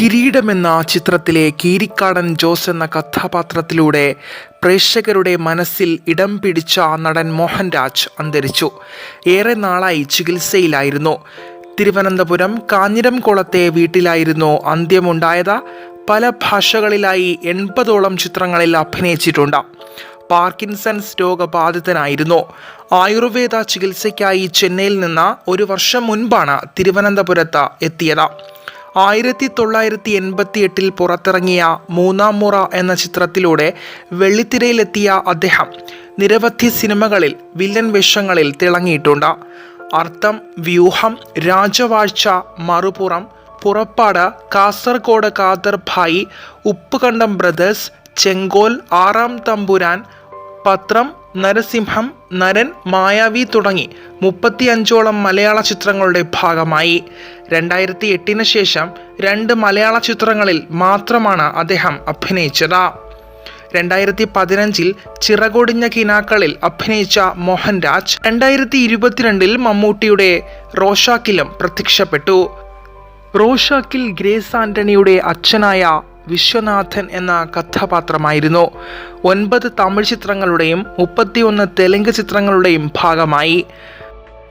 കിരീടമെന്ന ചിത്രത്തിലെ കീരിക്കാടൻ ജോസ് എന്ന കഥാപാത്രത്തിലൂടെ പ്രേക്ഷകരുടെ മനസ്സിൽ ഇടം പിടിച്ച നടൻ മോഹൻരാജ് അന്തരിച്ചു. ഏറെ നാളായി ചികിത്സയിലായിരുന്നു. തിരുവനന്തപുരം കാഞ്ഞിരംകുളത്തെ വീട്ടിലായിരുന്നു അന്ത്യമുണ്ടായത്. പല ഭാഷകളിലായി എൺപതോളം ചിത്രങ്ങളിൽ അഭിനയിച്ചിട്ടുണ്ട്. പാർക്കിൻസൺസ് രോഗബാധിതനായിരുന്നു. ആയുർവേദ ചികിത്സയ്ക്കായി ചെന്നൈയിൽ നിന്ന് ഒരു വർഷം മുൻപാണ് തിരുവനന്തപുരത്ത് എത്തിയത്. ആയിരത്തി തൊള്ളായിരത്തി എൺപത്തി എട്ടിൽ പുറത്തിറങ്ങിയ മൂന്നാം മുറ എന്ന ചിത്രത്തിലൂടെ വെള്ളിത്തിരയിലെത്തിയ അദ്ദേഹം നിരവധി സിനിമകളിൽ വില്ലൻ വേഷങ്ങളിൽ തിളങ്ങിയിട്ടുണ്ട്. അർത്ഥം വ്യൂഹം രാജവാഴ്ച മറുപുറം പുറപ്പാട് കാസർഗോഡ് കാദർഭായി ഉപ്പുകണ്ടം ബ്രദേഴ്സ് ചെങ്കോൽ ആറാം തമ്പുരാൻ പത്രം നരസിംഹം നരൻ മായാവി തുടങ്ങി മുപ്പത്തിയഞ്ചോളം മലയാള ചിത്രങ്ങളുടെ ഭാഗമായി. രണ്ടായിരത്തി എട്ടിന് ശേഷം രണ്ട് മലയാള ചിത്രങ്ങളിൽ മാത്രമാണ് അദ്ദേഹം അഭിനയിച്ചത്. രണ്ടായിരത്തി പതിനഞ്ചിൽ ചിറകൊടിഞ്ഞ കിനാക്കളിൽ അഭിനയിച്ച മോഹൻരാജ് രണ്ടായിരത്തി ഇരുപത്തിരണ്ടിൽ മമ്മൂട്ടിയുടെ റോഷാക്കിലും പ്രത്യക്ഷപ്പെട്ടു. റോഷാക്കിൽ ഗ്രേസ് ആന്റണിയുടെ അച്ഛനായ വിശ്വനാഥൻ എന്ന കഥാപാത്രമായിരുന്നു. ഒൻപത് തമിഴ് ചിത്രങ്ങളുടെയും മുപ്പത്തിയൊന്ന് തെലുങ്ക് ചിത്രങ്ങളുടെയും ഭാഗമായി.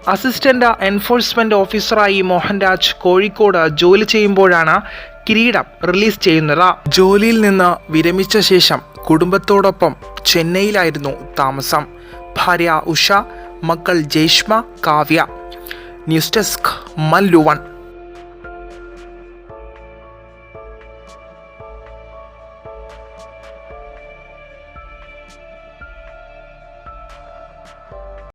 അസിസ്റ്റന്റ് എൻഫോഴ്സ്മെന്റ് ഓഫീസറായി മോഹൻരാജ് കോഴിക്കോട് ജോലി ചെയ്യുമ്പോഴാണ് കിരീടം റിലീസ് ചെയ്യുന്നത്. ജോലിയിൽ നിന്ന് വിരമിച്ച ശേഷം കുടുംബത്തോടൊപ്പം ചെന്നൈയിലായിരുന്നു താമസം. ഭാര്യ ഉഷ മക്കൾ Jayshma Kavya. News desk Malluone